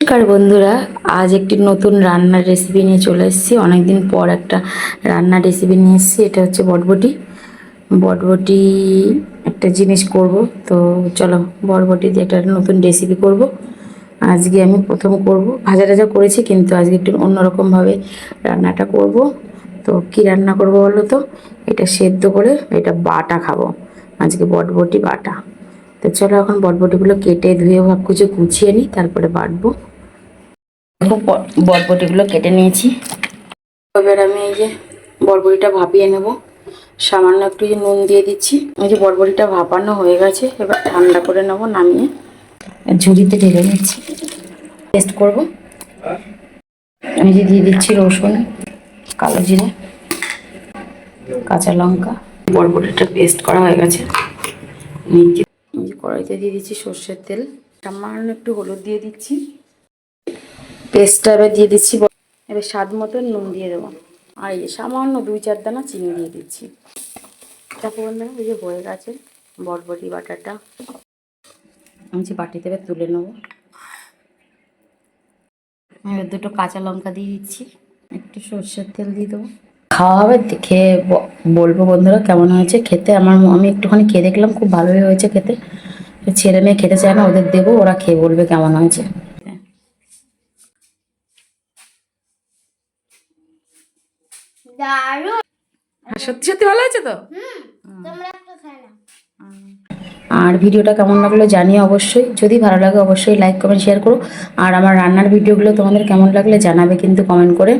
নমস্কার বন্ধুরা, আজ একটি নতুন রান্নার রেসিপি নিয়ে চলে এসেছি। অনেকদিন পর একটা রান্নার রেসিপি নিয়ে এসেছি, এটা হচ্ছে বটবটি। বটবটি একটা জিনিস করব, তো চলো বটবটি দিয়ে একটা নতুন রেসিপি করব। আজকে আমি প্রথম করব, ভাজা টাজা করেছি, কিন্তু আজকে একটু অন্যরকমভাবে রান্নাটা করব। তো কি রান্না করব বলো তো? এটা সেদ্ধ করে এটা বাটা খাব, আজকে বটবটি বাটা। তো চলো এখন বটবটিগুলো কেটে ধুয়ে ভাব কুচে গুছিয়ে নিই, তারপরে বাটবো। দেখো ব- বরবটিগুলো কেটে নিয়েছি। এবার আমি এই যে বরবটিটা ভাপিয়ে নেব। সামান্য একটু যে নুন দিয়ে দিচ্ছি। এই যে বরবটিটা ভাপানো হয়ে গেছে, এবার ঠান্ডা করে নেব নামিয়ে। ঝুড়িতে ঢেলে নিচ্ছি। টেস্ট করব। আমি যে দিয়ে দিচ্ছি রসুন, কালো জিরে, কাঁচা লঙ্কা। বরবটিটা পেস্ট করা হয়ে গেছে। কড়াইতে দিয়ে দিচ্ছি সর্ষের তেল। সামান্য একটু হলুদ দিয়ে দিচ্ছি। পেস্টটা এবার দিয়ে দিচ্ছি এবার স্বাদ মতো নুন দিয়ে দেবো। আর এই সামান্য দুই চার দানা চিনি দিয়ে দিচ্ছি। তারপর বন্ধুরা, এই যে হয়ে গেছে বরবটি বাটাটা। আমি যে বাটিতে এবার তুলে নেব। এবার দুটো কাঁচা লঙ্কা দিয়ে দিচ্ছি। একটু সর্ষের তেল দিয়ে দেবো। খাওয়া হবে দেখে বলব বন্ধুরা কেমন হয়েছে। খেতে আমার আমি একটুখানি খেয়ে দেখলাম, খুব ভালোই হয়েছে খেতে। ছেলে মেয়ে খেতে চায় না, ওদের দেবো, ওরা খেয়ে বলবে কেমন হয়েছে। দারুণ। আর সত্যি সত্যি ভালো হয়েছে তো? আর ভিডিওটা কেমন লাগল জানিও অবশ্যই। যদি ভালো লাগে অবশ্যই লাইক কমেন্ট শেয়ার করো। আর আমার রান্নার ভিডিওগুলো তোমাদের কেমন লাগলে জানাবে কিন্তু কমেন্ট করে।